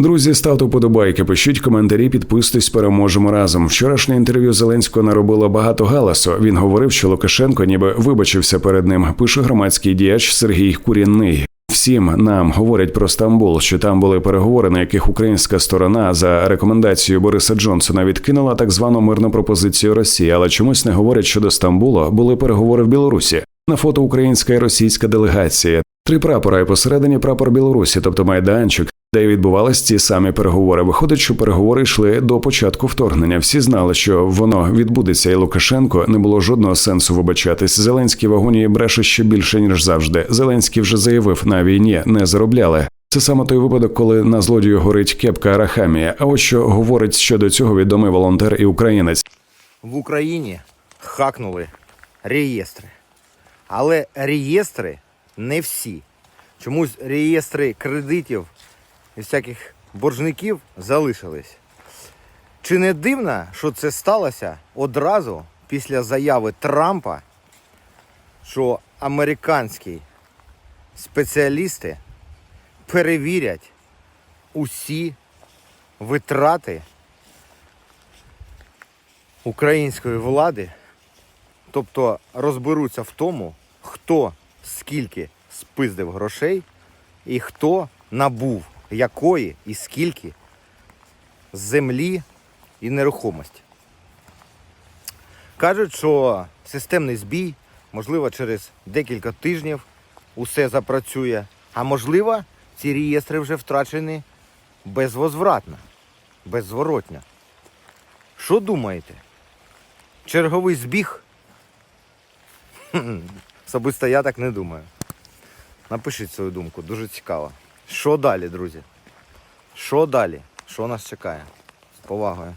Друзі, ставте вподобайки, пишіть коментарі, підписуйтесь, переможемо разом. Вчорашнє інтерв'ю Зеленського наробило багато галасу. Він говорив, що Лукашенко ніби вибачився перед ним. Пише громадський діяч Сергій Курінний. Всім нам говорять про Стамбул, що там були переговори, на яких українська сторона за рекомендацією Бориса Джонсона відкинула так звану мирну пропозицію Росії, але чомусь не говорять, що до Стамбулу були переговори в Білорусі. На фото українська і російська делегація. Три прапора і посередині прапор Білорусі, тобто майданчик, де відбувались ці самі переговори. Виходить, що переговори йшли до початку вторгнення. Всі знали, що воно відбудеться, і Лукашенко не було жодного сенсу вибачатись. Зеленський в бреше ще більше ніж завжди. Зеленський вже заявив, на війні не заробляли. Це саме той випадок, коли на злодію горить кепка Арахамія. А ось що говорить щодо цього відомий волонтер і українець. в Україні хакнули реєстри. Але реєстри не всі. Чомусь реєстри кредитів і всяких боржників залишились. Чи не дивно, що це сталося одразу після заяви Трампа, що американські спеціалісти перевірять усі витрати української влади, тобто розберуться в тому, хто скільки спиздив грошей і хто набув якої і скільки землі і нерухомості. Кажуть, що системний збій, можливо, через декілька тижнів усе запрацює, а можливо, ці реєстри вже втрачені безвозвратно, беззворотно. Що думаєте? Черговий збіг? Особисто я так не думаю. Напишіть свою думку, дуже цікаво. Що далі, друзі? Що далі? Що нас чекає? З повагою.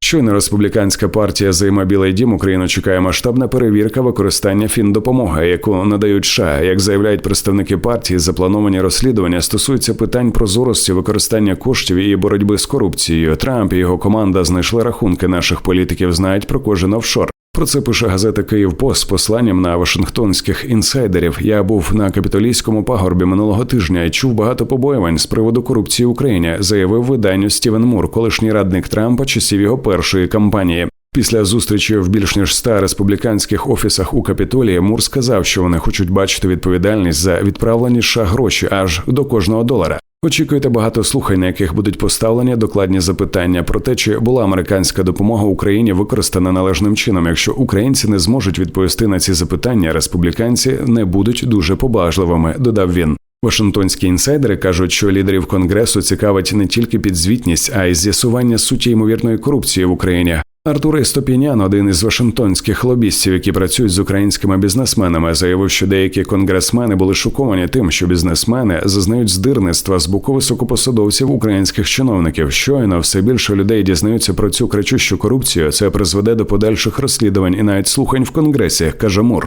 Щойно республіканська партія займе Білий Дім, Україну чекає масштабна перевірка використання фіндопомоги, яку надають США. Як заявляють представники партії, заплановані розслідування стосуються питань прозорості використання коштів і боротьби з корупцією. Трамп і його команда знайшли рахунки наших політиків, знають про кожен офшор. Про це пише газета Київ Пост з посланням на вашингтонських інсайдерів. Я був на капітолійському пагорбі минулого тижня і чув багато побоювань з приводу корупції в Україні, заявив виданню Стівен Мур, колишній радник Трампа часів його першої кампанії. Після зустрічі в більш ніж ста республіканських офісах у Капітолії Мур сказав, що вони хочуть бачити відповідальність за відправлені США гроші аж до кожного долара. Очікуйте багато слухань, на яких будуть поставлені докладні запитання про те, чи була американська допомога Україні використана належним чином. Якщо українці не зможуть відповісти на ці запитання, республіканці не будуть дуже побажливими, додав він. Вашингтонські інсайдери кажуть, що лідерів конгресу цікавить не тільки підзвітність, а й з'ясування суті ймовірної корупції в Україні. Артур Істопінян, один із вашингтонських лобістів, які працюють з українськими бізнесменами, заявив, що деякі конгресмени були шоковані тим, що бізнесмени зазнають здирництва з боку високопосадовців українських чиновників. Щойно все більше людей дізнаються про цю кричущу корупцію. Це призведе до подальших розслідувань і навіть слухань в конгресі, каже Мур.